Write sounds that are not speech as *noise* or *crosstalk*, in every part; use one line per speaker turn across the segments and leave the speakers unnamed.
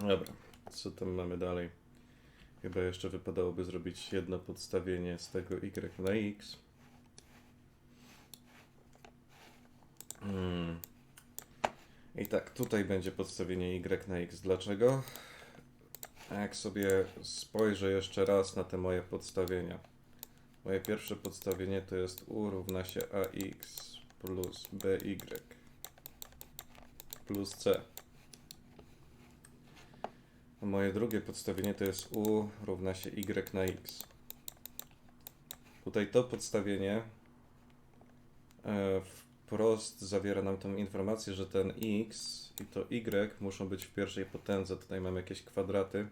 Dobra, co tam mamy dalej? Chyba jeszcze wypadałoby zrobić jedno podstawienie z tego y na x. Hmm. I tak, tutaj będzie podstawienie y na x. Dlaczego? A Jak sobie spojrzę jeszcze raz na te moje podstawienia. Moje pierwsze podstawienie to jest u równa się ax plus by plus c. Moje drugie podstawienie to jest u równa się y na x. Tutaj to podstawienie e, wprost zawiera nam tą informację, że ten x i to y muszą być w pierwszej potędze. Tutaj mam jakieś kwadraty,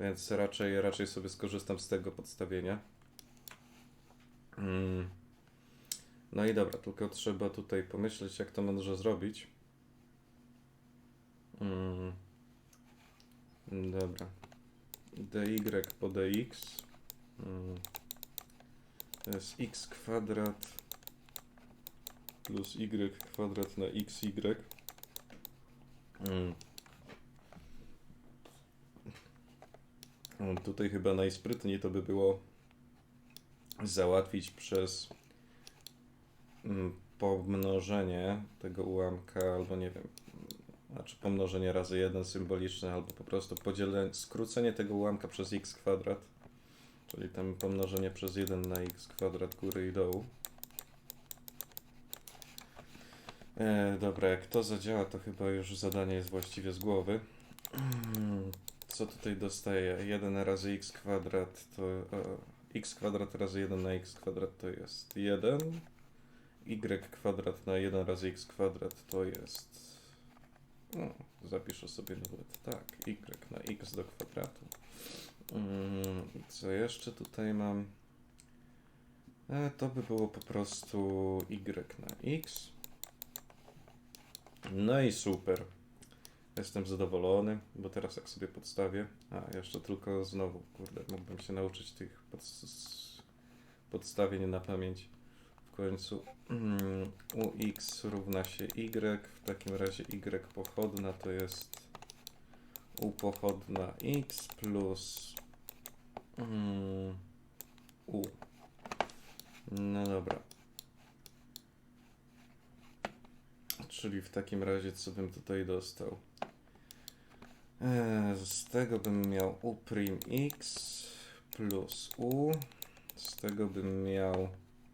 więc raczej, raczej sobie skorzystam z tego podstawienia. Mm. No i dobra, tylko trzeba tutaj pomyśleć, jak to mądrze zrobić. Mm. Dobra. dy po dx. Mm. To jest x kwadrat plus y kwadrat na xy. Mm. No, Tutaj chyba najsprytniej to by było załatwić przez mm, pomnożenie tego ułamka, albo nie wiem, znaczy pomnożenie razy 1 symboliczne, albo po prostu podzielenie, skrócenie tego ułamka przez x kwadrat, czyli tam pomnożenie przez 1 na x kwadrat góry i dołu. E, dobra, jak to zadziała, to chyba już zadanie jest właściwie z głowy. *clears throat* Co tutaj dostaję? 1 razy x kwadrat to... E, x kwadrat razy 1 na x kwadrat to jest 1. y kwadrat na 1 razy x kwadrat to jest... Zapiszę sobie nawet tak, y na x do kwadratu. Mm, co jeszcze tutaj mam? E, to by było po prostu y na x. No i super. Jestem zadowolony, bo teraz jak sobie podstawię. A, jeszcze tylko znowu, kurde, mógłbym się nauczyć tych pod, podstawień na pamięć. W końcu mm, ux równa się y, w takim razie y pochodna to jest u pochodna x plus mm, u. No dobra. Czyli w takim razie co bym tutaj dostał? Eee, z tego bym miał u prim x plus u. Z tego bym miał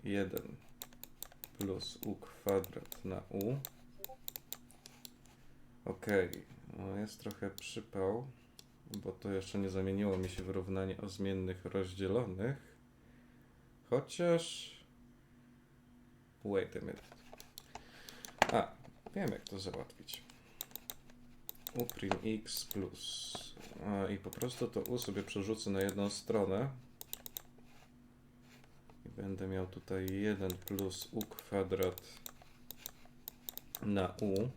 1 plus u kwadrat na u. Ok, no jest trochę przypał, bo to jeszcze nie zamieniło mi się w równanie o zmiennych rozdzielonych. Chociaż... Wait a minute. A, wiem jak to załatwić uprim x plus a, i po prostu to u sobie przerzucę na jedną stronę będę miał tutaj 1 plus u kwadrat na u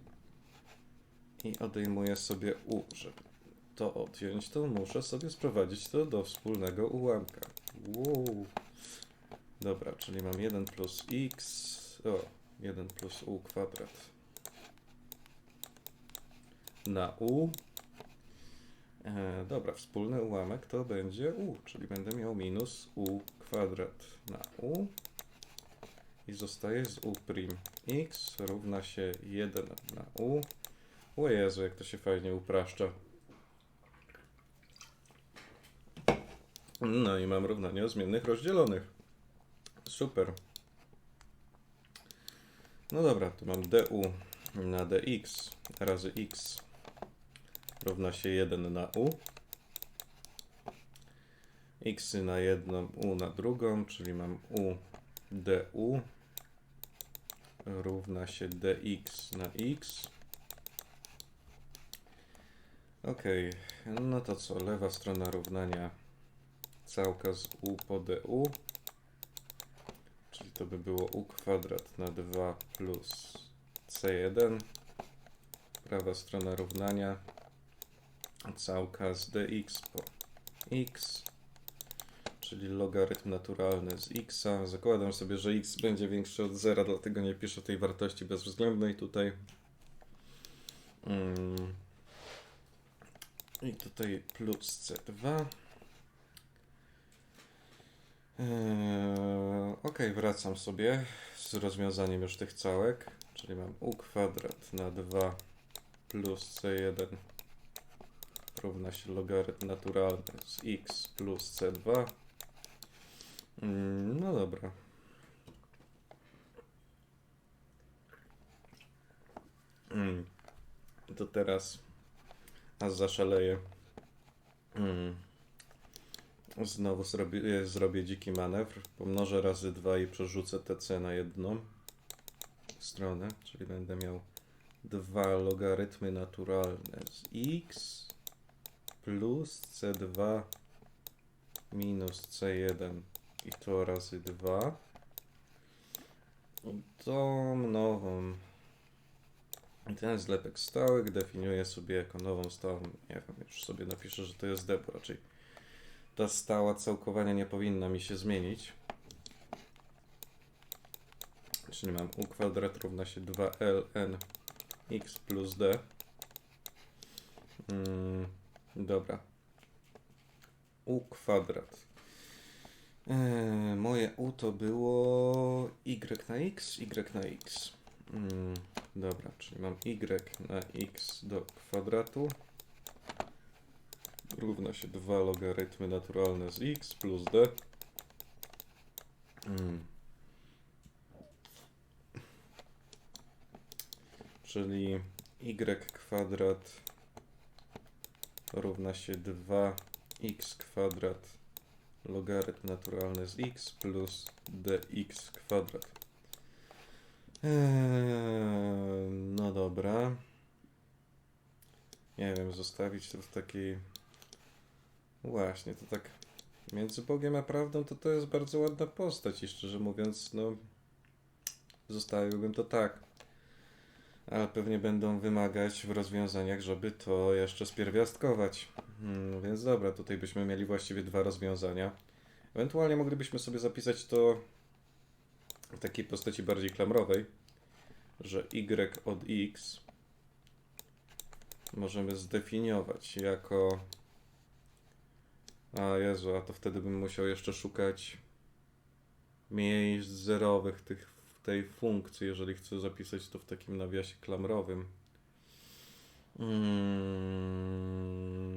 i odejmuję sobie u, żeby to odjąć, to muszę sobie sprowadzić to do wspólnego ułamka. Wow. Dobra, czyli mam 1 plus x, o, 1 plus u kwadrat na u. E, dobra, wspólny ułamek to będzie u, czyli będę miał minus u kwadrat na u. I zostaje z u prim x równa się 1 na u. O Jezu, jak to się fajnie upraszcza. No i mam równanie o zmiennych rozdzielonych. Super. No dobra, tu mam du na dx razy x równa się 1 na u. x na jedną, u na drugą, czyli mam u du równa się dx na x. Ok, no to co, lewa strona równania całka z u po du, czyli to by było u kwadrat na 2 plus c1. Prawa strona równania całka z dx po x, czyli logarytm naturalny z x. Zakładam sobie, że x będzie większy od 0, dlatego nie piszę tej wartości bezwzględnej tutaj. Mm. I tutaj plus C2. Eee, ok, wracam sobie z rozwiązaniem już tych całek. Czyli mam u kwadrat na 2 plus C1 równa się logarytm naturalny z x plus C2. Mm, No dobra. Mm. To teraz aż zaszaleję. Mm. Znowu zrobię, zrobię dziki manewr. Pomnożę razy 2 i przerzucę TC na jedną stronę, czyli będę miał dwa logarytmy naturalne z x plus c2 minus c1 i to razy 2. I tą nową i ten zlepek stałych definiuję sobie jako nową stałą. Nie wiem, już sobie napiszę, że to jest d, bo raczej ta stała całkowania nie powinna mi się zmienić. Czyli mam u kwadrat równa się 2ln x plus d. Mm, dobra. u kwadrat. Eee, moje u to było y na x, y na x. Mm, dobra, czyli mam y na x do kwadratu równa się 2 logarytmy naturalne z x plus d. Mm. Czyli y kwadrat równa się 2x kwadrat logarytm naturalny z x plus dx kwadrat. Eee, no dobra. Nie wiem, zostawić to w takiej... Właśnie, to tak między Bogiem a prawdą to to jest bardzo ładna postać i szczerze mówiąc, no zostawiłbym to tak. Ale pewnie będą wymagać w rozwiązaniach, żeby to jeszcze spierwiastkować. Hmm, więc dobra, tutaj byśmy mieli właściwie dwa rozwiązania. Ewentualnie moglibyśmy sobie zapisać to w takiej postaci bardziej klamrowej, że y od x możemy zdefiniować jako a Jezu, a to wtedy bym musiał jeszcze szukać miejsc zerowych tych, tej funkcji, jeżeli chcę zapisać to w takim nawiasie klamrowym. Mm,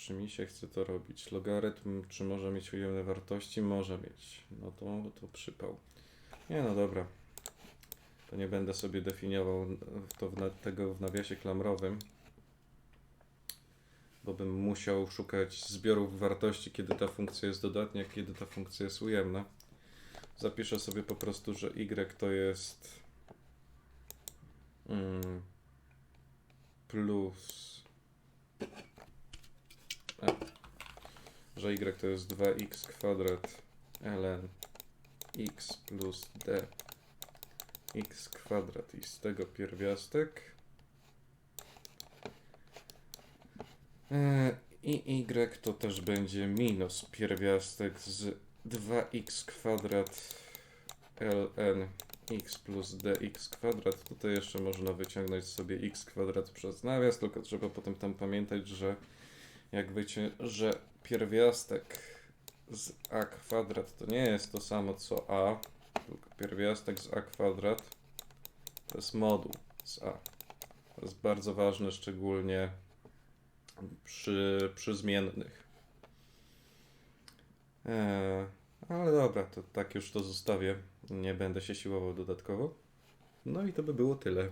czy mi się chce to robić? Logarytm, czy może mieć ujemne wartości? Może mieć. No to, to przypał. Nie, no dobra. To nie będę sobie definiował to w tego w nawiasie klamrowym bo bym musiał szukać zbiorów wartości, kiedy ta funkcja jest dodatnia, kiedy ta funkcja jest ujemna. Zapiszę sobie po prostu, że y to jest mm, plus że y to jest 2x kwadrat ln x plus d x kwadrat i z tego pierwiastek E, I y to też będzie minus pierwiastek z 2x kwadrat ln x plus dx kwadrat. Tutaj jeszcze można wyciągnąć sobie x kwadrat przez nawias, tylko trzeba potem tam pamiętać, że jak wiecie, że pierwiastek z a kwadrat to nie jest to samo co a, tylko pierwiastek z a kwadrat to jest moduł z a. To jest bardzo ważne, szczególnie przy, przy zmiennych. Eee, ale dobra, to tak już to zostawię. Nie będę się siłował dodatkowo. No i to by było tyle.